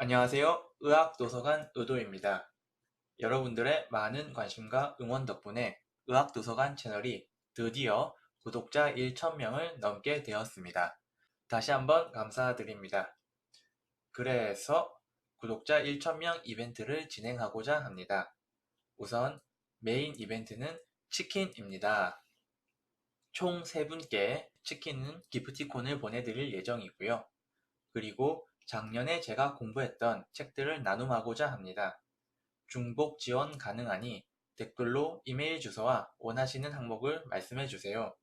안녕하세요. 의학도서관 의도입니다. 여러분들의 많은 관심과 응원 덕분에 의학도서관 채널이 드디어 구독자 1,000명을 넘게 되었습니다. 다시 한번 감사드립니다. 그래서 구독자 1,000명 이벤트를 진행하고자 합니다. 우선 메인 이벤트는 치킨입니다. 총 3분께 치킨은 기프티콘을 보내드릴 예정이고요. 그리고 작년에 제가 공부했던 책들을 나눔하고자 합니다. 중복 지원 가능하니 댓글로 이메일 주소와 원하시는 항목을 말씀해 주세요.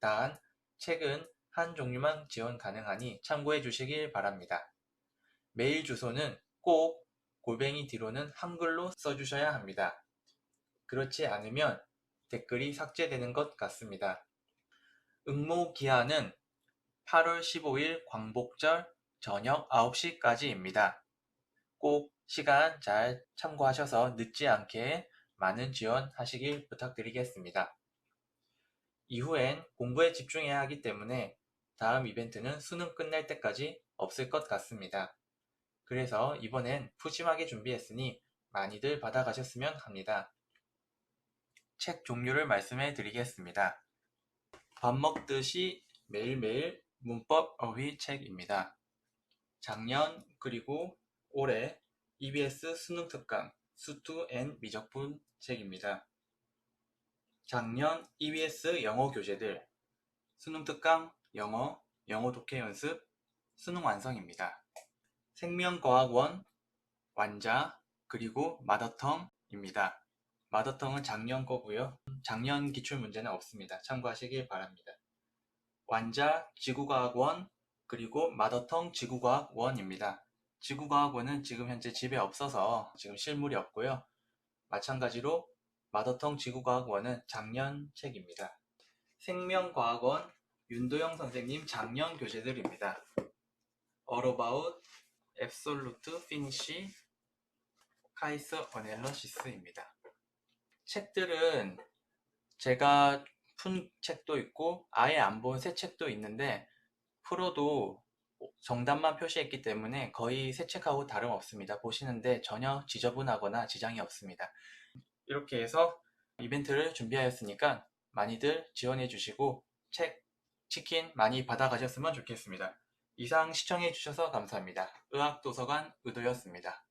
단, 책은 한 종류만 지원 가능하니 참고해 주시길 바랍니다. 메일 주소는 꼭 골뱅이 뒤로는 한글로 써주셔야 합니다. 그렇지 않으면 댓글이 삭제되는 것 같습니다. 응모 기한은 8월 15일 광복절 저녁 9시까지입니다. 꼭 시간 잘 참고하셔서 늦지 않게 많은 지원하시길 부탁드리겠습니다. 이후엔 공부에 집중해야 하기 때문에 다음 이벤트는 수능 끝날 때까지 없을 것 같습니다. 그래서 이번엔 푸짐하게 준비했으니 많이들 받아가셨으면 합니다. 책 종류를 말씀해 드리겠습니다. 밥 먹듯이 매일매일 문법 어휘 책입니다. 작년 그리고 올해 EBS 수능 특강 수투 앤 미적분 책입니다. 작년 EBS 영어 교재들 수능 특강 영어 영어 독해 연습 수능 완성입니다. 생명과학원 완자 그리고 마더텅입니다. 마더텅은 작년 거고요. 작년 기출 문제는 없습니다. 참고하시길 바랍니다. 완자 지구과학원 그리고 마더텅 지구과학 1입니다. 지구과학 1은 지금 현재 집에 없어서 지금 실물이 없고요. 마찬가지로 마더텅 지구과학 1은 작년 책입니다. 생명과학원 윤도영 선생님 작년 교재들입니다. All About, Absolute Finish, 카이서 어넬러시스입니다. 책들은 제가 푼 책도 있고 아예 안 본 새 책도 있는데 프로도 정답만 표시했기 때문에 거의 새 책하고 다름없습니다. 보시는데 전혀 지저분하거나 지장이 없습니다. 이렇게 해서 이벤트를 준비하였으니까 많이들 지원해 주시고 책, 치킨 많이 받아가셨으면 좋겠습니다. 이상 시청해 주셔서 감사합니다. 의학도서관 의도였습니다.